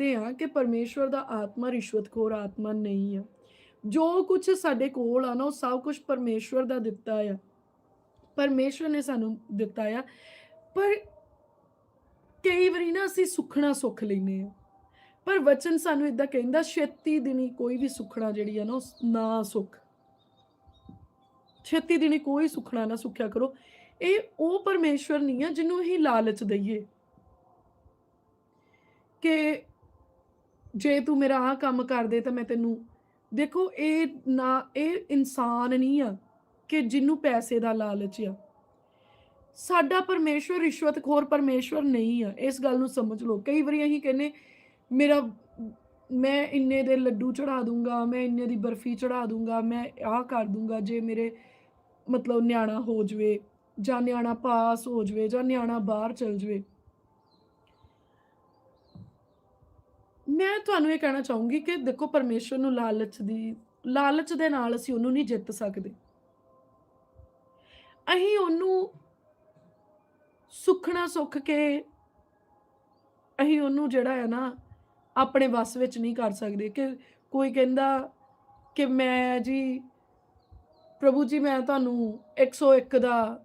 ਦੇਖਦੇ ਹਾਂ ਕਿ ਪਰਮੇਸ਼ਵਰ ਦਾ ਆਤਮਾ ਰਿਸ਼ਵਤਖੋਰ ਆਤਮਾ ਨਹੀਂ ਆ। ਜੋ ਕੁਝ ਸਾਡੇ ਕੋਲ ਆ ਨਾ, ਉਹ ਸਭ ਕੁਝ ਪਰਮੇਸ਼ਵਰ ਦਾ ਦਿੱਤਾ ਆ। ਪਰਮੇਸ਼ਵਰ ਨੇ ਸਾਨੂੰ ਦਿੱਤਾ ਆ। ਪਰ ਕਈ ਵਾਰੀ ਨਾ ਅਸੀਂ ਸੁਖਣਾ ਸੁੱਖ ਲੈਨੇ ਆ ਪਰ ਵਚਨ ਸਾਨੂੰ ਇਦਾਂ ਕਹਿੰਦਾ, ਛੇਤੀ ਦਿਨੀ ਕੋਈ ਵੀ ਸੁਖਣਾ ਜਿਹੜੀ ਆ ਨਾ, ਉਹ ਨਾ ਸੁਖ। ਛੇਤੀ ਦਿਨੀ ਕੋਈ ਸੁਖਣਾ ਨਾ ਸੁਖਿਆ ਕਰੋ। ਇਹ ਉਹ ਪਰਮੇਸ਼ਵਰ ਨਹੀਂ ਆ ਜਿਹਨੂੰ ਅਸੀਂ ਲਾਲਚ ਦਈਏ। ਕਿ ਜੇ ਤੂੰ ਮੇਰਾ ਆਹ ਕੰਮ ਕਰ ਦੇ ਤਾਂ ਮੈਂ ਤੈਨੂੰ, ਦੇਖੋ ਇਹ ਨਾ, ਇਹ ਇਨਸਾਨ ਨਹੀਂ ਆ ਕਿ ਜਿਹਨੂੰ ਪੈਸੇ ਦਾ ਲਾਲਚ ਆ। ਸਾਡਾ ਪਰਮੇਸ਼ਵਰ ਰਿਸ਼ਵਤਖੋਰ ਪਰਮੇਸ਼ਵਰ ਨਹੀਂ ਆ, ਇਸ ਗੱਲ ਨੂੰ ਸਮਝ ਲਓ। ਕਈ ਵਾਰੀ ਅਸੀਂ ਕਹਿੰਨੇ ਮੇਰਾ, ਮੈਂ ਇੰਨੇ ਦੇ ਲੱਡੂ ਚੜਾ ਦੂੰਗਾ, ਮੈਂ ਇੰਨੇ ਦੀ ਬਰਫੀ ਚੜਾ ਦੂੰਗਾ, ਮੈਂ ਆਹ ਕਰ ਦੂੰਗਾ, ਜੇ ਮੇਰੇ ਮਤਲਬ ਨਿਆਣਾ ਹੋ ਜਵੇ ਜਾਂ ਨਿਆਣਾ ਪਾਸ ਹੋ ਜਵੇ ਜਾਂ ਨਿਆਣਾ ਬਾਹਰ ਚਲ ਜਵੇ। ਮੈਂ ਤੁਹਾਨੂੰ ਇਹ ਕਹਿਣਾ ਚਾਹੂੰਗੀ ਕਿ ਦੇਖੋ ਪਰਮੇਸ਼ਵਰ ਨੂੰ ਲਾਲਚ ਦੀ, ਲਾਲਚ ਦੇ ਨਾਲ ਅਸੀਂ ਉਹਨੂੰ ਨਹੀਂ ਜਿੱਤ ਸਕਦੇ। ਅਸੀਂ ਉਹਨੂੰ ਸੁਖਣਾ ਸੁੱਖ ਕੇ ਅਸੀਂ ਉਹਨੂੰ ਜਿਹੜਾ ਹੈ ਨਾ ਆਪਣੇ ਵੱਸ ਵਿੱਚ ਨਹੀਂ ਕਰ ਸਕਦੇ ਕਿ ਕੋਈ ਕਹਿੰਦਾ ਕਿ ਮੈਂ ਜੀ, ਪ੍ਰਭੂ ਜੀ ਮੈਂ ਤੁਹਾਨੂੰ 101 ਦਾ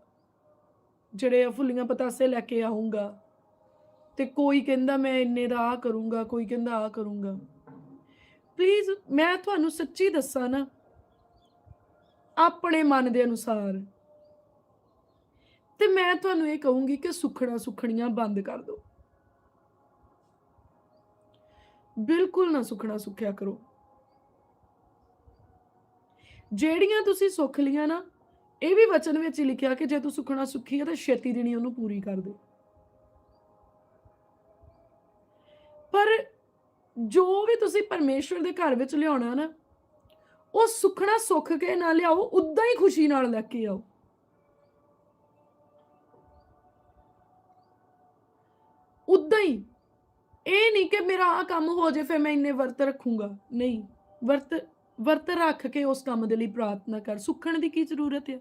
ਜਿਹੜੇ ਆ ਫੁੱਲੀਆਂ ਪਤਾਸੇ ਲੈ ਕੇ ਆਉਂਗਾ ਤੇ ਕੋਈ ਕਹਿੰਦਾ ਮੈਂ ਇੰਨੇ ਦਾ ਆ ਕਰੂੰਗਾ, ਕੋਈ ਕਹਿੰਦਾ ਆ ਕਰੂੰਗਾ। ਪਲੀਜ਼ ਮੈਂ ਤੁਹਾਨੂੰ ਸੱਚੀ ਦੱਸਾਂ ਨਾ, ਆਪਣੇ ਮਨ ਦੇ ਅਨੁਸਾਰ, ਤੇ ਮੈਂ ਤੁਹਾਨੂੰ ਇਹ ਕਹੂੰਗੀ ਕਿ ਸੁਖਣਾ ਸੁਖਣੀਆਂ ਬੰਦ ਕਰ ਦਿਓ। ਬਿਲਕੁਲ ਨਾ ਸੁਖਣਾ ਸੁਖਿਆ ਕਰੋ। ਜਿਹੜੀਆਂ ਤੁਸੀਂ ਸੁੱਖ ਲੀਆਂ ਨਾ, ਇਹ ਵੀ ਵਚਨ ਵਿੱਚ ਹੀ ਲਿਖਿਆ ਕਿ ਜੇ ਤੂੰ ਸੁਖਣਾ ਸੁਖੀ ਹੈ ਤਾਂ ਛੇਤੀ ਦੇਣੀ ਉਹਨੂੰ ਪੂਰੀ ਕਰ ਦੇ। ਪਰ ਜੋ ਵੀ ਤੁਸੀਂ ਪਰਮੇਸ਼ਵਰ ਦੇ ਘਰ ਵਿੱਚ ਲਿਆਉਣਾ ਨਾ, ਉਹ ਸੁਖਣਾ ਸੁੱਖ ਕੇ ਨਾ ਲਿਆਓ, ਉਦਾਂ ਹੀ ਖੁਸ਼ੀ ਨਾਲ ਲੈ ਕੇ ਆਓ। ਉਦਾਂ ਹੀ, ਇਹ ਨਹੀਂ ਕਿ ਮੇਰਾ ਆ ਕੰਮ ਹੋ ਜੇ, ਫਿਰ ਮੈਂ ਇੰਨੇ ਵਰਤ ਰੱਖੂੰਗਾ। ਨਹੀਂ, ਵਰਤ ਵਰਤ ਰੱਖ ਕੇ ਉਸ ਕੰਮ ਦੇ ਲਈ ਪ੍ਰਾਰਥਨਾ ਕਰ। ਸੁੱਖਣ ਦੀ ਕੀ ਜ਼ਰੂਰਤ ਹੈ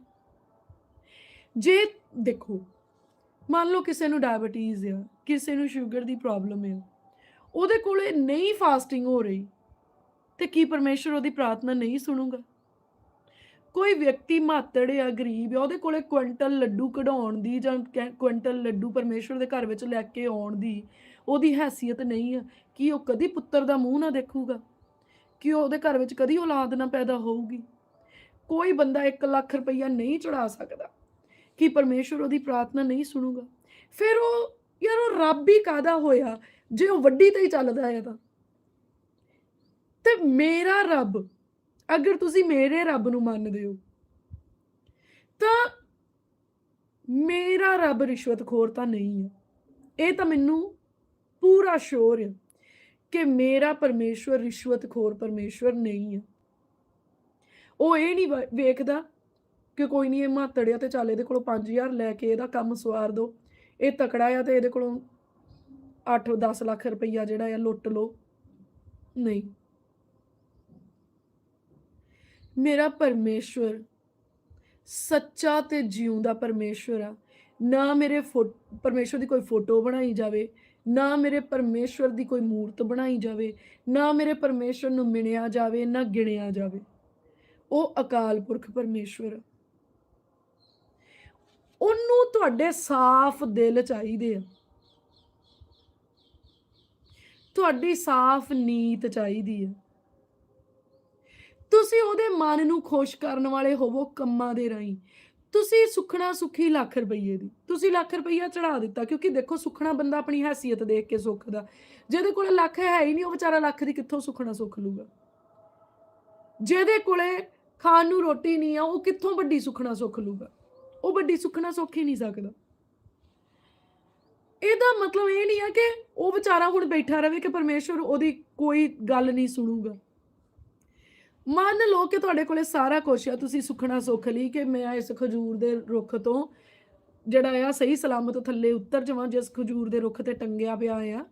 ਜੇ, ਦੇਖੋ, ਮੰਨ ਲਓ ਕਿਸੇ ਨੂੰ ਡਾਇਬੀਟੀਜ਼ ਆ, ਕਿਸੇ ਨੂੰ ਸ਼ੂਗਰ ਦੀ ਪ੍ਰੋਬਲਮ ਹੈ ਉਹਦੇ ਕੋਲੇ ਨਹੀਂ ਫਾਸਟਿੰਗ ਹੋ ਰਹੀ ਤੇ ਕੀ ਪਰਮੇਸ਼ਰ ਉਹਦੀ ਪ੍ਰਾਰਥਨਾ ਨਹੀਂ ਸੁਣੂਗਾ? ਕੋਈ ਵਿਅਕਤੀ ਮਾਤੜ ਆ ਗਰੀਬ ਆ, ਉਹਦੇ ਕੋਲੇ ਕੁਇੰਟਲ ਲੱਡੂ ਕਢਾਉਣ ਦੀ ਜਾਂ ਕਹਿ- ਕੁਇੰਟਲ ਲੱਡੂ ਪਰਮੇਸ਼ਰ ਦੇ ਘਰ ਵਿੱਚ ਲੈ ਕੇ ਆਉਣ ਦੀ ਉਹਦੀ ਹੈਸੀਅਤ ਨਹੀਂ ਆ, ਕੀ ਉਹ ਕਦੀ ਪੁੱਤਰ ਦਾ ਮੂੰਹ ਨਾ ਦੇਖੂਗਾ? ਕਿ ਉਹਦੇ ਘਰ ਵਿੱਚ ਕਦੀ ਔਲਾਦ ਨਾ ਪੈਦਾ ਹੋਊਗੀ? ਕੋਈ ਬੰਦਾ 1 ਲੱਖ ਰੁਪਈਆ ਨਹੀਂ ਚੜਾ ਸਕਦਾ, ਕਿ ਪਰਮੇਸ਼ਰ ਉਹਦੀ ਪ੍ਰਾਰਥਨਾ ਨਹੀਂ ਸੁਣੂਗਾ? ਫਿਰ ਉਹ ਯਾਰ ਉਹ ਰੱਬ ਹੀ ਕਾਦਾ ਹੋਇਆ? ਜੇ ਉਹ ਵੱਡੀ ਤੇ ਹੀ ਚੱਲਦਾ ਹੈ ਤਾਂ। ਤੇ ਮੇਰਾ ਰੱਬ, ਅਗਰ ਤੁਸੀਂ ਮੇਰੇ ਰੱਬ ਨੂੰ ਮੰਨਦੇ ਹੋ, ਤਾਂ ਮੇਰਾ ਰੱਬ ਰਿਸ਼ਵਤਖੋਰ ਤਾਂ ਨਹੀਂ ਹੈ ਇਹ ਤਾਂ ਮੈਨੂੰ ਪੂਰਾ ਸ਼ੋਰ ਹੈ ਕਿ ਮੇਰਾ ਪਰਮੇਸ਼ਵਰ ਰਿਸ਼ਵਤਖੋਰ ਪਰਮੇਸ਼ਵਰ ਨਹੀਂ ਹੈ ਉਹ ਇਹ ਨਹੀਂ ਵੇ- ਵੇਖਦਾ ਕਿ ਕੋਈ ਨਹੀਂ, ਇਹ ਮਾਤੜਿਆ ਤੇ ਚੱਲ ਇਹਦੇ ਕੋਲੋਂ 5000 ਲੈ ਕੇ ਇਹਦਾ ਕੰਮ ਸਵਾਰ ਦੋ। ਇਹ ਤਕੜਾ ਆ ਤੇ ਇਹਦੇ ਕੋਲੋਂ 8-10 ਲੱਖ ਰੁਪਈਆ ਜਿਹੜਾ ਆ ਲੁੱਟ ਲਓ। ਨਹੀਂ। ਮੇਰਾ ਪਰਮੇਸ਼ਵਰ ਸੱਚਾ ਤੇ ਜਿਉਂਦਾ ਪਰਮੇਸ਼ਵਰ ਆ। ਨਾ ਮੇਰੇ ਫੋ- ਪਰਮੇਸ਼ਵਰ ਦੀ ਕੋਈ ਫੋਟੋ ਬਣਾਈ ਜਾਵੇ, ਨਾ ਮੇਰੇ ਪਰਮੇਸ਼ਵਰ ਦੀ ਕੋਈ ਮੂਰਤ ਬਣਾਈ ਜਾਵੇ, ਨਾ ਮੇਰੇ ਪਰਮੇਸ਼ਵਰ ਨੂੰ ਮਿਣਿਆ ਜਾਵੇ, ਨਾ ਗਿਣਿਆ ਜਾਵੇ। ਉਹ ਅਕਾਲ ਪੁਰਖ ਪਰਮੇਸ਼ਵਰ ਉਹਨੂੰ ਤੁਹਾਡੇ ਸਾਫ਼ ਦਿਲ ਚਾਹੀਦੇ ਆ। ਤੁਹਾਡੀ ਸਾਫ਼ ਨੀਤ ਚਾਹੀਦੀ ਹੈ। ਤੁਸੀਂ ਉਹਦੇ ਮਨ ਨੂੰ ਖੁਸ਼ ਕਰਨ ਵਾਲੇ ਹੋਵੋ ਕੰਮਾਂ ਦੇ ਰਾਹੀਂ। ਤੁਸੀਂ ਸੁਖਣਾ ਸੁਖੀ ਲੱਖ ਰੁਪਈਏ ਦੀ, ਤੁਸੀਂ ਲੱਖ ਰੁਪਈਆ ਚੜਾ ਦਿੱਤਾ, ਕਿਉਂਕਿ ਦੇਖੋ ਸੁਖਣਾ ਬੰਦਾ ਆਪਣੀ ਹੈਸੀਅਤ ਦੇਖ ਕੇ ਸੁੱਖਦਾ ਜਿਹਦੇ ਕੋਲ ਲੱਖ ਹੈ ਹੀ ਨਹੀਂ, ਉਹ ਵਿਚਾਰਾ ਲੱਖ ਦੀ ਕਿੱਥੋਂ ਸੁਖਣਾ ਸੁੱਖ ਲੂਗਾ ਜਿਹਦੇ ਕੋਲੇ ਖਾਣ ਨੂੰ ਰੋਟੀ ਨਹੀਂ ਆ, ਉਹ ਕਿੱਥੋਂ ਵੱਡੀ ਸੁਖਣਾ ਸੁੱਖ ਲੂਗਾ ਉਹ ਵੱਡੀ ਸੁਖਣਾ ਸੁੱਖ ਹੀ ਨਹੀਂ ਸਕਦਾ। ਇਹਦਾ ਮਤਲਬ ਇਹ ਨਹੀਂ ਆ ਕਿ ਉਹ ਵਿਚਾਰਾ ਹੁਣ ਬੈਠਾ ਰਵੇ ਕਿ ਪਰਮੇਸ਼ਵਰ ਉਹਦੀ ਕੋਈ ਗੱਲ ਨਹੀਂ ਸੁਣੂਗਾ। ਮੰਨ ਲਓ ਕਿ ਤੁਹਾਡੇ ਕੋਲੇ ਸਾਰਾ ਕੁਝ ਆ, ਤੁਸੀਂ ਸੁਖਣਾ ਸੁੱਖ ਲਈ ਕਿ ਮੈਂ ਇਸ ਖਜੂਰ ਦੇ ਰੁੱਖ ਤੋਂ ਜਿਹੜਾ ਆ ਸਹੀ ਸਲਾਮਤ ਥੱਲੇ ਉੱਤਰ ਜਾਵਾਂ, ਜਿਸ ਖਜੂਰ ਦੇ ਰੁੱਖ ਤੇ ਟੰਗਿਆ ਪਿਆ ਆ,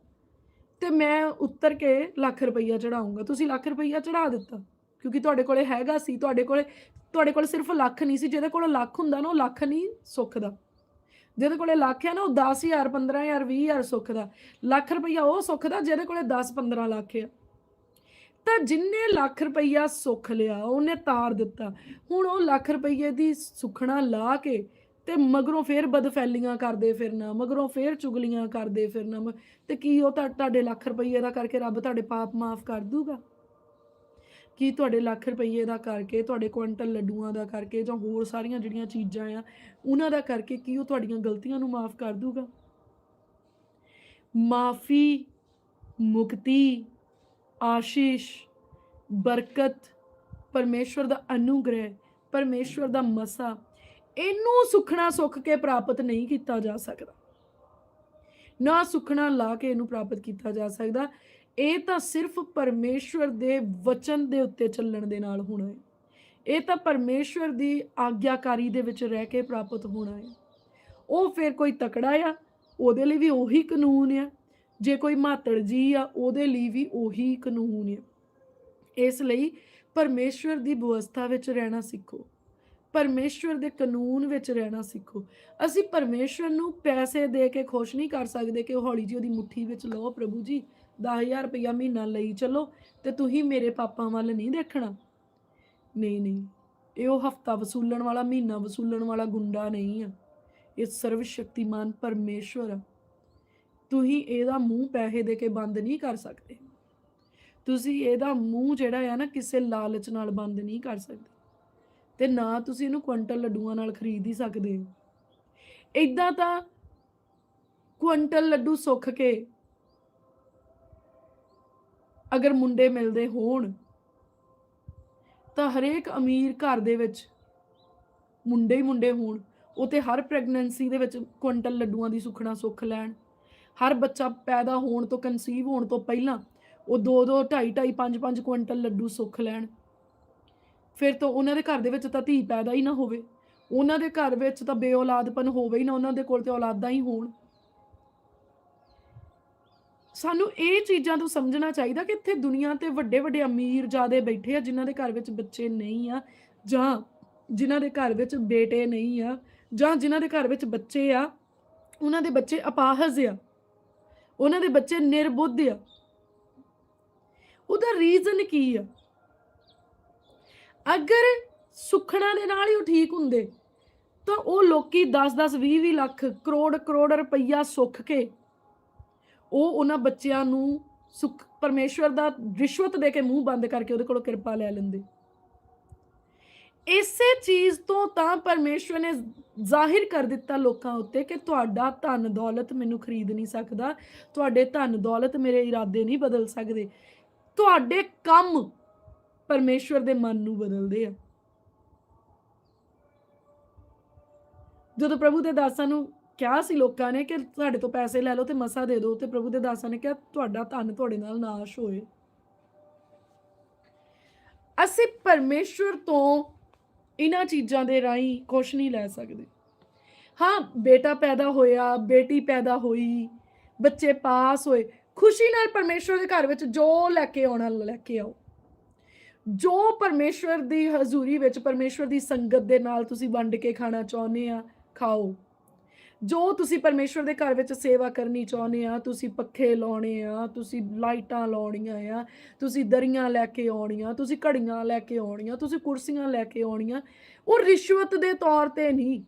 ਤੇ ਮੈਂ ਉੱਤਰ ਕੇ ਲੱਖ ਰੁਪਈਆ ਚੜਾਉਂਗਾ ਤੁਸੀਂ ਲੱਖ ਰੁਪਈਆ ਚੜਾ ਦਿੱਤਾ, ਕਿਉਂਕਿ ਤੁਹਾਡੇ ਕੋਲੇ ਹੈਗਾ ਸੀ, ਤੁਹਾਡੇ ਕੋਲੇ, ਤੁਹਾਡੇ ਕੋਲ ਸਿਰਫ ਲੱਖ ਨਹੀਂ ਸੀ, ਜਿਹਦੇ ਕੋਲ ਲੱਖ ਹੁੰਦਾ ਨਾ, ਉਹ ਲੱਖ ਨਹੀਂ ਸੁੱਖ ਦਾ ਜਿਹਦੇ ਕੋਲੇ ਲੱਖ ਆ ਨਾ, ਉਹ 10000 15000 20000 ਸੁੱਖ ਦਾ। ਲੱਖ ਰੁਪਈਆ ਉਹ ਸੁੱਖ ਦਾ ਜਿਹਦੇ ਕੋਲੇ 10 15 ਲੱਖ ਆ। ਤਾਂ ਜਿੰਨੇ ਲੱਖ ਰੁਪਈਆ ਸੁੱਖ ਲਿਆ, ਉਹਨੇ ਤਾਰ ਦਿੱਤਾ। ਹੁਣ ਉਹ ਲੱਖ ਰੁਪਈਏ ਦੀ ਸੁਖਣਾ ਲਾ ਕੇ ਤੇ ਮਗਰੋਂ ਫੇਰ ਬਦਫੈਲੀਆਂ ਕਰਦੇ ਫਿਰਨਾ, ਮਗਰੋਂ ਫੇਰ ਚੁਗਲੀਆਂ ਕਰਦੇ ਫਿਰਨਾ। ਮ- ਤੇ ਕੀ ਉਹ ਤਾਂ ਤੁਹਾਡੇ ਲੱਖ ਰੁਪਈਏ ਦਾ ਕਰਕੇ ਰੱਬ ਤੁਹਾਡੇ ਪਾਪ ਮਾਫ ਕਰ ਦੂਗਾ? ਕਿ ਤੁਹਾਡੇ ਲੱਖ ਰੁਪਈਏ ਦਾ ਕਰਕੇ, ਤੁਹਾਡੇ ਕੁਇੰਟਲ ਲੱਡੂਆਂ ਦਾ ਕਰਕੇ ਜਾਂ ਹੋਰ ਸਾਰੀਆਂ ਜਿਹੜੀਆਂ ਚੀਜ਼ਾਂ ਆ, ਉਹਨਾਂ ਦਾ ਕਰਕੇ ਕੀ ਉਹ ਤੁਹਾਡੀਆਂ ਗਲਤੀਆਂ ਨੂੰ ਮਾਫ ਕਰ ਦੂਗਾ? ਮਾਫੀ, ਮੁਕਤੀ, ਆਸ਼ੀਸ਼, ਬਰਕਤ, ਪਰਮੇਸ਼ਵਰ ਦਾ ਅਨੁਗ੍ਰਹਿ, ਪਰਮੇਸ਼ਵਰ ਦਾ ਮਸਾ, ਇਹਨੂੰ ਸੁਖਣਾ ਸੁੱਖ ਕੇ ਪ੍ਰਾਪਤ ਨਹੀਂ ਕੀਤਾ ਜਾ ਸਕਦਾ। ਨਾ ਸੁਖਣਾ ਲਾ ਕੇ ਇਹਨੂੰ ਪ੍ਰਾਪਤ ਕੀਤਾ ਜਾ ਸਕਦਾ। ਇਹ ਤਾਂ ਸਿਰਫ ਪਰਮੇਸ਼ਵਰ ਦੇ ਵਚਨ ਦੇ ਉੱਤੇ ਚੱਲਣ ਦੇ ਨਾਲ ਹੋਣਾ ਹੈ। ਇਹ ਤਾਂ ਪਰਮੇਸ਼ਵਰ ਦੀ ਆਗਿਆਕਾਰੀ ਦੇ ਵਿੱਚ ਰਹਿ ਕੇ ਪ੍ਰਾਪਤ ਹੋਣਾ ਹੈ। ਉਹ ਫਿਰ ਕੋਈ ਤਕੜਾ ਆ, ਉਹਦੇ ਲਈ ਵੀ ਉਹੀ ਕਾਨੂੰਨ ਆ। ਜੇ ਕੋਈ ਮਾਤੜ ਜੀ ਆ, ਉਹਦੇ ਲਈ ਵੀ ਉਹੀ ਕਾਨੂੰਨ ਆ। ਇਸ ਲਈ ਪਰਮੇਸ਼ਵਰ ਦੀ ਵਿਵਸਥਾ ਵਿੱਚ ਰਹਿਣਾ ਸਿੱਖੋ। ਪਰਮੇਸ਼ਵਰ ਦੇ ਕਾਨੂੰਨ ਵਿੱਚ ਰਹਿਣਾ ਸਿੱਖੋ। ਅਸੀਂ ਪਰਮੇਸ਼ਵਰ ਨੂੰ ਪੈਸੇ ਦੇ ਕੇ ਖੁਸ਼ ਨਹੀਂ ਕਰ ਸਕਦੇ ਕਿ ਹੌਲੀ ਜੀ ਉਹਦੀ ਮੁੱਠੀ ਵਿੱਚ ਲਓ, ਪ੍ਰਭੂ ਜੀ 10000 ਰੁਪਇਆ ਮਹੀਨਾ ਲਈ ਚਲੋ ਤੇ ਤੁਸੀਂ ਮੇਰੇ ਪਾਪਾਂ ਵੱਲ ਨਹੀਂ ਦੇਖਣਾ। ਨਹੀਂ ਨਹੀਂ, ਇਹ ਉਹ ਹਫਤਾ ਵਸੂਲਣ ਵਾਲਾ, ਮਹੀਨਾ ਵਸੂਲਣ ਵਾਲਾ ਗੁੰਡਾ ਨਹੀਂ ਆ। ਇਹ ਸਰਵ ਸ਼ਕਤੀਮਾਨ ਪਰਮੇਸ਼ਵਰ ਆ। ਤੁਸੀਂ ਇਹਦਾ ਮੂੰਹ ਪੈਸੇ ਦੇ ਕੇ ਬੰਦ ਨਹੀਂ ਕਰ ਸਕਦੇ। ਤੁਸੀਂ ਇਹਦਾ ਮੂੰਹ ਜਿਹੜਾ ਆ ਨਾ, ਕਿਸੇ ਲਾਲਚ ਨਾਲ ਬੰਦ ਨਹੀਂ ਕਰ ਸਕਦੇ। ਤੇ ਨਾ ਤੁਸੀਂ ਇਹਨੂੰ ਕੁਇੰਟਲ ਲੱਡੂਆਂ ਨਾਲ ਖਰੀਦ ਹੀ ਸਕਦੇ ਹੋ। ਇਦਾਂ ਤਾਂ ਕੁਇੰਟਲ ਲੱਡੂ ਸੁੱਖ ਕੇ ਅਗਰ ਮੁੰਡੇ ਮਿਲਦੇ ਹੋਣ, ਤਾਂ ਹਰੇਕ ਅਮੀਰ ਘਰ ਦੇ ਵਿੱਚ ਮੁੰਡੇ ਹੀ ਮੁੰਡੇ ਹੋਣ। ਉਹ ਤੇ ਹਰ ਪ੍ਰੈਗਨੈਂਸੀ ਦੇ ਵਿੱਚ ਕੁਇੰਟਲ ਲੱਡੂਆਂ ਦੀ ਸੁਖਣਾ ਸੁੱਖ ਲੈਣ। ਹਰ ਬੱਚਾ ਪੈਦਾ ਹੋਣ ਤੋਂ ਕਨਸੀਵ ਹੋਣ ਤੋਂ ਪਹਿਲਾਂ ਉਹ 2 2 2.5 2.5 5 5 ਕੁਇੰਟਲ ਲੱਡੂ ਸੁੱਖ ਲੈਣ। ਫਿਰ ਤਾਂ ਉਹਨਾਂ ਦੇ ਘਰ ਦੇ ਵਿੱਚ ਤਾਂ ਧੀ ਪੈਦਾ ਹੀ ਨਾ ਹੋਵੇ। ਉਹਨਾਂ ਦੇ ਘਰ ਵਿੱਚ ਤਾਂ ਬੇਔਲਾਦਪਨ ਹੋਵੇ ਹੀ ਨਾ, ਉਹਨਾਂ ਦੇ ਕੋਲ ਤੇ ਔਲਾਦਾਂ ਹੀ ਹੋਣ। ਸਾਨੂੰ ਇਹ ਚੀਜ਼ਾਂ ਤੋਂ ਸਮਝਣਾ ਚਾਹੀਦਾ ਕਿ ਇੱਥੇ ਦੁਨੀਆ ਤੇ ਵੱਡੇ ਵੱਡੇ ਅਮੀਰ ਜਾਦੇ ਬੈਠੇ ਆ, ਜਿਨ੍ਹਾਂ ਦੇ ਘਰ ਵਿੱਚ ਬੱਚੇ ਨਹੀਂ ਆ, ਜਾਂ ਜਿਨ੍ਹਾਂ ਦੇ ਘਰ ਵਿੱਚ ਬੇਟੇ ਨਹੀਂ ਆ, ਜਾਂ ਜਿਨ੍ਹਾਂ ਦੇ ਘਰ ਵਿੱਚ ਬੱਚੇ ਆ, ਉਹਨਾਂ ਦੇ ਬੱਚੇ ਅਪਾਹਜ ਆ, ਉਹਨਾਂ ਦੇ ਬੱਚੇ ਨਿਰਬੁੱਧ ਆ। ਉਹਦਾ ਰੀਜ਼ਨ ਕੀ ਆ? ਅਗਰ ਸੁਖਣਾ ਦੇ ਨਾਲ ਹੀ ਉਹ ਠੀਕ ਹੁੰਦੇ, ਤਾਂ ਉਹ ਲੋਕੀ 10-10 20-20 ਲੱਖ, ਕਰੋੜ ਕਰੋੜ ਰੁਪਈਆ ਸੁੱਖ ਕੇ ਉਹ ਉਹਨਾਂ ਬੱਚਿਆਂ ਨੂੰ ਸੁਖ, ਪਰਮੇਸ਼ਵਰ ਦਾ ਰਿਸ਼ਵਤ ਦੇ ਕੇ ਮੂੰਹ ਬੰਦ ਕਰਕੇ ਉਹਦੇ ਕੋਲੋਂ ਕਿਰਪਾ ਲੈ ਲੈਂਦੇ। ਇਸੇ ਚੀਜ਼ ਤੋਂ ਤਾਂ ਪਰਮੇਸ਼ਵਰ ਨੇ ਜ਼ਾਹਿਰ ਕਰ ਦਿੱਤਾ ਲੋਕਾਂ ਉੱਤੇ ਕਿ ਤੁਹਾਡਾ ਧਨ ਦੌਲਤ ਮੈਨੂੰ ਖਰੀਦ ਨਹੀਂ ਸਕਦਾ, ਤੁਹਾਡੇ ਧਨ ਦੌਲਤ ਮੇਰੇ ਇਰਾਦੇ ਨਹੀਂ ਬਦਲ ਸਕਦੇ। ਤੁਹਾਡੇ ਕੰਮ ਪਰਮੇਸ਼ਵਰ ਦੇ ਮਨ ਨੂੰ ਬਦਲਦੇ ਆ। ਜਦੋਂ ਪ੍ਰਭੂ ਦੇ ਦਾਸਾਂ ਨੂੰ ਕਿਹਾ ਸੀ ਲੋਕਾਂ ਨੇ ਕਿ ਤੁਹਾਡੇ ਤੋਂ ਪੈਸੇ ਲੈ ਲਓ ਤੇ ਮਸਾ ਦੇ ਦਿਓ ਤੇ ਪ੍ਰਭੂ ਦੇ ਦਾਸਾਂ ਨੇ ਕਿਹਾ, ਤੁਹਾਡਾ ਧਨ ਤੁਹਾਡੇ ਨਾਲ ਨਾਸ਼ ਹੋਏ। ਅਸੀਂ ਪਰਮੇਸ਼ਵਰ ਤੋਂ ਇਹਨਾਂ ਚੀਜ਼ਾਂ ਦੇ ਰਾਹੀਂ ਕੁਝ ਨਹੀਂ ਲੈ ਸਕਦੇ। ਹਾਂ, ਬੇਟਾ ਪੈਦਾ ਹੋਇਆ, ਬੇਟੀ ਪੈਦਾ ਹੋਈ, ਬੱਚੇ ਪਾਸ ਹੋਏ। ਖੁਸ਼ੀ ਨਾਲ ਪਰਮੇਸ਼ਵਰ ਦੇ ਘਰ ਵਿੱਚ ਜੋ ਲੈ ਕੇ ਆਉਣਾ, ਲੈ ਕੇ ਆਓ। ਜੋ ਪਰਮੇਸ਼ਵਰ ਦੀ ਹਜ਼ੂਰੀ ਵਿੱਚ ਪਰਮੇਸ਼ਵਰ ਦੀ ਸੰਗਤ ਦੇ ਨਾਲ ਤੁਸੀਂ ਵੰਡ ਕੇ ਖਾਣਾ ਚਾਹੁੰਦੇ ਆ, ਖਾਓ। ਜੋ ਤੁਸੀਂ ਪਰਮੇਸ਼ਵਰ ਦੇ ਘਰ ਵਿੱਚ ਸੇਵਾ ਕਰਨੀ ਚਾਹੁੰਦੇ ਆ, ਤੁਸੀਂ ਪੱਖੇ ਲਾਉਣੇ ਆ, ਤੁਸੀਂ ਲਾਈਟਾਂ ਲਾਉਣੀਆਂ ਆ, ਤੁਸੀਂ ਦਰੀਆਂ ਲੈ ਕੇ ਆਉਣੀਆਂ, ਤੁਸੀਂ ਘੜੀਆਂ ਲੈ ਕੇ ਆਉਣੀਆਂ, ਤੁਸੀਂ ਕੁਰਸੀਆਂ ਲੈ ਕੇ ਆਉਣੀਆਂ, ਉਹ ਰਿਸ਼ਵਤ ਦੇ ਤੌਰ ਤੇ ਨਹੀਂ।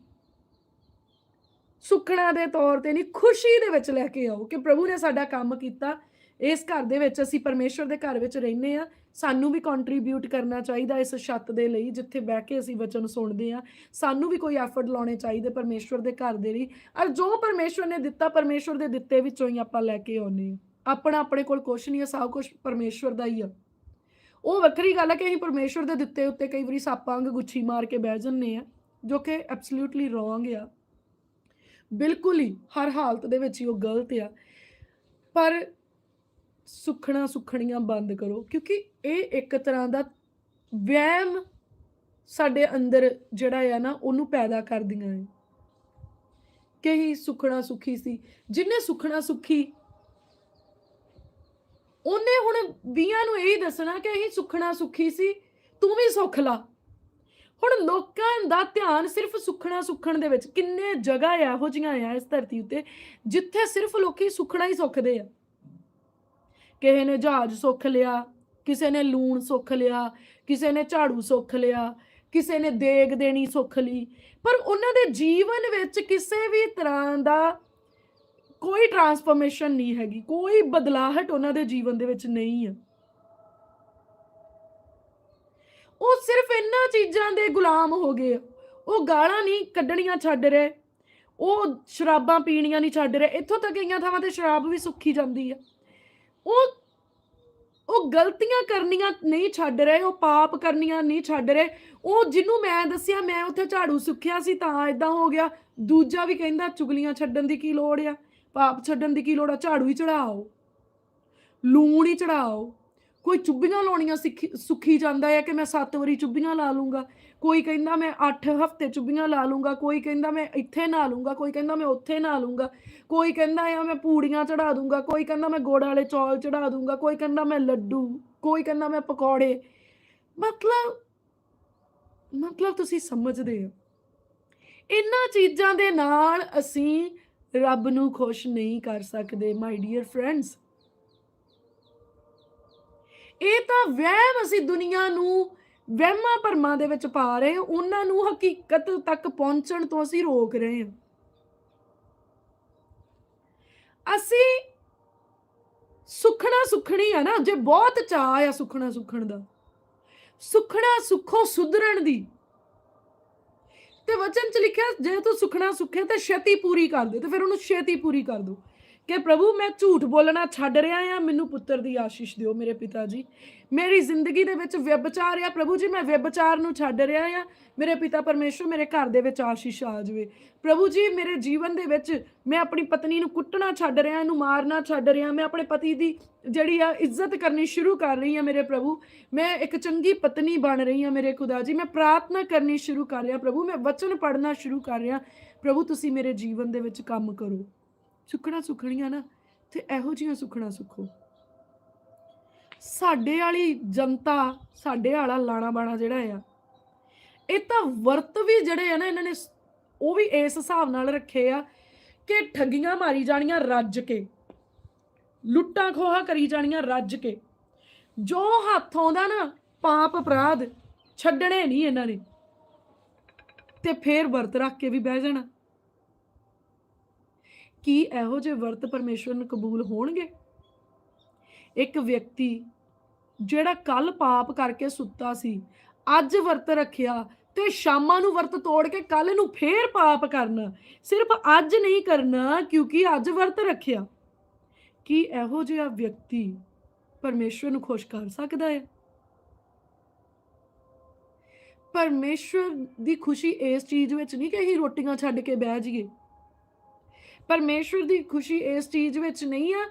ਸੁਖਣਾ ਦੇ ਤੌਰ ਤੇ ਨਹੀਂ, ਖੁਸ਼ੀ ਦੇ ਵਿੱਚ ਲੈ ਕੇ ਆਓ ਕਿ ਪ੍ਰਭੂ ਨੇ ਸਾਡਾ ਕੰਮ ਕੀਤਾ। ਇਸ ਘਰ ਦੇ ਵਿੱਚ ਅਸੀਂ ਪਰਮੇਸ਼ਵਰ ਦੇ ਘਰ ਵਿੱਚ ਰਹਿੰਦੇ ਆ ਸਾਨੂੰ ਵੀ ਕੰਟਰੀਬਿਊਟ ਕਰਨਾ ਚਾਹੀਦਾ ਇਸ ਛੱਤ ਦੇ ਲਈ, ਜਿੱਥੇ ਬਹਿ ਕੇ ਅਸੀਂ ਵਚਨ ਸੁਣਦੇ ਆ ਸਾਨੂੰ ਵੀ ਕੋਈ ਐਫਰਟ ਲਾਉਣੇ ਚਾਹੀਦੇ ਪਰਮੇਸ਼ਵਰ ਦੇ ਘਰ ਦੇ ਲਈ। ਔਰ ਜੋ ਪਰਮੇਸ਼ਵਰ ਨੇ ਦਿੱਤਾ, ਪਰਮੇਸ਼ਵਰ ਦੇ ਦਿੱਤੇ ਵਿੱਚੋਂ ਹੀ ਆਪਾਂ ਲੈ ਕੇ ਆਉਨੇ ਆ ਆਪਣਾ ਆਪਣੇ ਕੋਲ ਕੁਝ ਨਹੀਂ ਹੈ, ਸਭ ਕੁਝ ਪਰਮੇਸ਼ਵਰ ਦਾ ਹੀ ਆ। ਉਹ ਵੱਖਰੀ ਗੱਲ ਹੈ ਕਿ ਅਸੀਂ ਪਰਮੇਸ਼ਵਰ ਦੇ ਦਿੱਤੇ ਉੱਤੇ ਕਈ ਵਾਰੀ ਸਾਪਾਂ ਵਾਂਗ ਗੁੱਛੀ ਮਾਰ ਕੇ ਬਹਿ ਜੰਨੇ ਆ ਜੋ ਕਿ ਐਬਸੋਲੂਟਲੀ ਰੋਂਗ ਆ। ਬਿਲਕੁਲ ਹੀ ਹਰ ਹਾਲਤ ਦੇ ਵਿੱਚ ਹੀ ਉਹ ਗਲਤ ਆ। ਪਰ ਸੁਖਣਾ ਸੁਖਣੀਆਂ ਬੰਦ ਕਰੋ, ਕਿਉਂਕਿ ਇਹ ਇੱਕ ਤਰ੍ਹਾਂ ਦਾ ਵਹਿਮ ਸਾਡੇ ਅੰਦਰ ਜਿਹੜਾ ਆ ਨਾ, ਉਹਨੂੰ ਪੈਦਾ ਕਰਦੀਆਂ ਹੈ ਕਿ ਹੀ ਸੁਖਣਾ ਸੁਖੀ ਸੀ, ਜਿਨੇ ਸੁਖਣਾ ਸੁਖੀ, ਉਹਨੇ ਹੁਣ ਵੀਆਂ ਨੂੰ ਇਹੀ ਦੱਸਣਾ ਕਿ ਅਸੀਂ ਸੁਖਣਾ ਸੁਖੀ ਸੀ, ਤੂੰ ਵੀ ਸੁਖ ਲਾ। ਹੁਣ ਲੋਕਾਂ ਦਾ ਧਿਆਨ ਸਿਰਫ ਸੁਖਣਾ ਸੁਖਣ ਦੇ ਵਿੱਚ, ਕਿੰਨੇ ਜਗ੍ਹਾ ਇਹੋ ਜਿਹੀਆਂ ਆ ਇਸ ਧਰਤੀ ਉੱਤੇ, ਜਿੱਥੇ ਸਿਰਫ ਲੋਕੀ ਸੁਖਣਾ ਹੀ ਸੁੱਖਦੇ ਆ। ਕਿਸੇ ਨੇ ਜਹਾਜ਼ ਸੁੱਖ ਲਿਆ, ਕਿਸੇ ਨੇ ਲੂਣ ਸੁੱਖ ਲਿਆ, ਕਿਸੇ ਨੇ ਝਾੜੂ ਸੁੱਖ ਲਿਆ, ਕਿਸੇ ਨੇ ਦੇਗ ਦੇਣੀ ਸੁੱਖ ਲਈ। ਪਰ ਉਹਨਾਂ ਦੇ ਜੀਵਨ ਵਿੱਚ ਕਿਸੇ ਵੀ ਤਰ੍ਹਾਂ ਦਾ ਕੋਈ ਟਰਾਂਸਫਰਮੇਸ਼ਨ ਨਹੀਂ ਹੈਗੀ, ਕੋਈ ਬਦਲਾਹਟ ਉਹਨਾਂ ਦੇ ਜੀਵਨ ਦੇ ਵਿੱਚ ਨਹੀਂ ਹੈ ਉਹ ਸਿਰਫ ਇਹਨਾਂ ਚੀਜ਼ਾਂ ਦੇ ਗੁਲਾਮ ਹੋ ਗਏ ਆ। ਉਹ ਗਾਲਾਂ ਨਹੀਂ ਕੱਢਣੀਆਂ ਛੱਡ ਰਹੇ, ਉਹ ਸ਼ਰਾਬਾਂ ਪੀਣੀਆਂ ਨਹੀਂ ਛੱਡ ਰਹੇ, ਇੱਥੋਂ ਤੱਕ ਕਈਆਂ ਥਾਵਾਂ ਤੇ ਸ਼ਰਾਬ ਵੀ ਸੁੱਕੀ ਜਾਂਦੀ ਹੈ ਉਹ ਉਹ ਗਲਤੀਆਂ ਕਰਨੀਆਂ ਨਹੀਂ ਛੱਡ ਰਹੇ, ਉਹ ਪਾਪ ਕਰਨੀਆਂ ਨਹੀਂ ਛੱਡ ਰਹੇ। ਉਹ ਜਿਹਨੂੰ ਮੈਂ ਦੱਸਿਆ, ਮੈਂ ਉੱਥੇ ਝਾੜੂ ਸੁੱਖਿਆ ਸੀ, ਤਾਂ ਇਦਾਂ ਹੋ ਗਿਆ। ਦੂਜਾ ਵੀ ਕਹਿੰਦਾ, ਚੁਗਲੀਆਂ ਛੱਡਣ ਦੀ ਕੀ ਲੋੜ ਆ? ਪਾਪ ਛੱਡਣ ਦੀ ਕੀ ਲੋੜ ਆ? ਝਾੜੂ ਹੀ ਚੜਾਓ। ਲੂਣ ਹੀ ਚੜਾਓ। ਕੋਈ ਚੁੱਭੀਆਂ ਲਾਉਣੀਆਂ ਸਿੱਖੀ, ਸੁੱਖੀ ਜਾਂਦਾ ਹੈ ਕਿ ਮੈਂ 7 ਵਾਰੀ ਚੁੱਭੀਆਂ ਲਾ ਲੂੰਗਾ? ਕੋਈ ਕਹਿੰਦਾ ਮੈਂ 8 ਹਫ਼ਤੇ ਚੁੱਭੀਆਂ ਲਾ ਲੂੰਗਾ, ਕੋਈ ਕਹਿੰਦਾ ਮੈਂ ਇੱਥੇ ਨਾ ਲੂੰਗਾ, ਕੋਈ ਕਹਿੰਦਾ ਮੈਂ ਉੱਥੇ ਨਾ ਲੂੰਗਾ, ਕੋਈ ਕਹਿੰਦਾ ਆ ਮੈਂ ਪੂੜੀਆਂ ਚੜਾ ਦੂੰਗਾ, ਕੋਈ ਕਹਿੰਦਾ ਮੈਂ ਗੁੜ ਵਾਲੇ ਚੌਲ ਚੜਾ ਦੂੰਗਾ, ਕੋਈ ਕਹਿੰਦਾ ਮੈਂ ਲੱਡੂ, ਕੋਈ ਕਹਿੰਦਾ ਮੈਂ ਪਕੌੜੇ। ਮਤਲਬ ਮਤਲਬ ਤੁਸੀਂ ਸਮਝਦੇ ਹੋ। ਇਹਨਾਂ ਚੀਜ਼ਾਂ ਦੇ ਨਾਲ ਅਸੀਂ ਰੱਬ ਨੂੰ ਖੁਸ਼ ਨਹੀਂ ਕਰ ਸਕਦੇ ਮਾਈ ਡੀਅਰ ਫਰੈਂਡਸ ਇਹ ਤਾਂ ਵਹਿਮ ਅਸੀਂ ਦੁਨੀਆ ਨੂੰ, ਵਹਿਮਾਂ ਭਰਮਾਂ ਦੇ ਵਿੱਚ ਪਾ ਰਹੇ ਹਾਂ, ਉਹਨਾਂ ਨੂੰ ਹਕੀਕਤ ਤੱਕ ਪਹੁੰਚਣ ਤੋਂ ਅਸੀਂ ਰੋਕ ਰਹੇ ਹਾਂ। ਅਸੀਂ ਸੁਖਣਾ ਸੁਖਣੀ ਆ ਨਾ, ਜੇ ਬਹੁਤ ਚਾਹ ਆ ਸੁਖਣਾ ਸੁਖਣ ਦਾ, ਸੁਖਣਾ ਸੁਖੋ ਸੁਧਰਨ ਦੀ। ਤੇ ਵਚਨ ਚ ਲਿਖਿਆ, ਜੇ ਤੂੰ ਸੁਖਣਾ ਸੁਖੇ ਤੇ ਛੇਤੀ ਪੂਰੀ ਕਰ ਦੇ, ਤੇ ਫਿਰ ਉਹਨੂੰ ਛੇਤੀ ਪੂਰੀ ਕਰ ਦੋ। ਕਿ ਪ੍ਰਭੂ ਮੈਂ ਝੂਠ ਬੋਲਣਾ ਛੱਡ ਰਿਹਾ ਆ ਮੈਨੂੰ ਪੁੱਤਰ ਦੀ ਆਸ਼ੀਸ਼ ਦਿਓ ਮੇਰੇ ਪਿਤਾ ਜੀ। ਮੇਰੀ ਜ਼ਿੰਦਗੀ ਦੇ ਵਿੱਚ ਵਿਭਚਾਰ ਆ, ਪ੍ਰਭੂ ਜੀ, ਮੈਂ ਵਿਅਭਚਾਰ ਨੂੰ ਛੱਡ ਰਿਹਾ ਆ ਮੇਰੇ ਪਿਤਾ ਪਰਮੇਸ਼ਰ ਮੇਰੇ ਘਰ ਦੇ ਵਿੱਚ ਆਸ਼ੀਸ਼ ਆ ਜਾਵੇ। ਪ੍ਰਭੂ ਜੀ, ਮੇਰੇ ਜੀਵਨ ਦੇ ਵਿੱਚ ਮੈਂ ਆਪਣੀ ਪਤਨੀ ਨੂੰ ਕੁੱਟਣਾ ਛੱਡ ਰਿਹਾ, ਇਹਨੂੰ ਮਾਰਨਾ ਛੱਡ ਰਿਹਾ, ਮੈਂ ਆਪਣੇ ਪਤੀ ਦੀ ਜਿਹੜੀ ਆ ਇੱਜ਼ਤ ਕਰਨੀ ਸ਼ੁਰੂ ਕਰ ਰਹੀ ਹਾਂ ਮੇਰੇ ਪ੍ਰਭੂ। ਮੈਂ ਇੱਕ ਚੰਗੀ ਪਤਨੀ ਬਣ ਰਹੀ ਹਾਂ ਮੇਰੇ ਖੁਦਾ ਜੀ, ਮੈਂ ਪ੍ਰਾਰਥਨਾ ਕਰਨੀ ਸ਼ੁਰੂ ਕਰ ਰਿਹਾ, ਪ੍ਰਭੂ, ਮੈਂ ਵਚਨ ਪੜ੍ਹਨਾ ਸ਼ੁਰੂ ਕਰ ਰਿਹਾ। ਪ੍ਰਭੂ, ਤੁਸੀਂ ਮੇਰੇ ਜੀਵਨ ਦੇ ਵਿੱਚ ਕੰਮ ਕਰੋ। ਸੁੱਖਣਾ ਸੁੱਖਣੀਆਂ ਨਾ, ਤੇ ਇਹੋ ਜਿਹੀਆਂ ਸੁੱਖਣਾ ਸੁੱਖੋ ਸਾਡੇ ਵਾਲੀ ਜਨਤਾ, ਸਾਡੇ ਵਾਲਾ ਲਾਣਾ ਬਾਣਾ ਜਿਹੜਾ ਆ, ਇਹ ਤਾਂ ਵਰਤ ਵੀ ਜਿਹੜੇ ਆ ਨਾ ਇਹਨਾਂ ਨੇ, ਉਹ ਵੀ ਇਸ ਹਿਸਾਬ ਨਾਲ ਰੱਖੇ ਆ ਕਿ ਠੱਗੀਆਂ ਮਾਰੀ ਜਾਣੀਆਂ ਰੱਜ ਕੇ, ਲੁੱਟਾਂ ਖੋਹਾ ਕਰੀ ਜਾਣੀਆਂ ਰੱਜ ਕੇ। ਜੋ ਹੱਥ ਆਉਂਦਾ ਨਾ, ਪਾਪ ਅਪਰਾਧ ਛੱਡਣੇ ਨਹੀਂ ਇਹਨਾਂ ਨੇ, ਤੇ ਫੇਰ ਵਰਤ ਰੱਖ ਕੇ ਵੀ ਬਹਿ ਜਾਣਾ। ਕੀ ਇਹੋ ਜਿਹੇ ਵਰਤ ਪਰਮੇਸ਼ਵਰ ਨੂੰ ਕਬੂਲ ਹੋਣਗੇ? ਇੱਕ ਵਿਅਕਤੀ ਜਿਹੜਾ ਕੱਲ ਪਾਪ ਕਰਕੇ ਸੁੱਤਾ ਸੀ, ਅੱਜ ਵਰਤ ਰੱਖਿਆ ਤੇ ਸ਼ਾਮਾਂ ਨੂੰ ਵਰਤ ਤੋੜ ਕੇ ਕੱਲ ਨੂੰ ਫੇਰ ਪਾਪ ਕਰਨਾ, ਸਿਰਫ ਅੱਜ ਨਹੀਂ ਕਰਨਾ, ਕਿਉਂਕਿ ਅੱਜ ਵਰਤ ਰੱਖਿਆ। ਕੀ ਇਹੋ ਜਿਹਾ ਵਿਅਕਤੀ ਪਰਮੇਸ਼ਵਰ ਨੂੰ ਖੁਸ਼ ਕਰ ਸਕਦਾ ਹੈ? ਪਰਮੇਸ਼ਵਰ ਦੀ ਖੁਸ਼ੀ ਇਸ ਚੀਜ਼ ਵਿੱਚ ਨਹੀਂ ਕਿ ਅਸੀਂ ਰੋਟੀਆਂ ਛੱਡ ਕੇ ਬਹਿ ਜਾਈਏ। ਪਰਮੇਸ਼ਵਰ ਦੀ ਖੁਸ਼ੀ ਇਸ ਚੀਜ਼ ਵਿੱਚ ਨਹੀਂ ਆ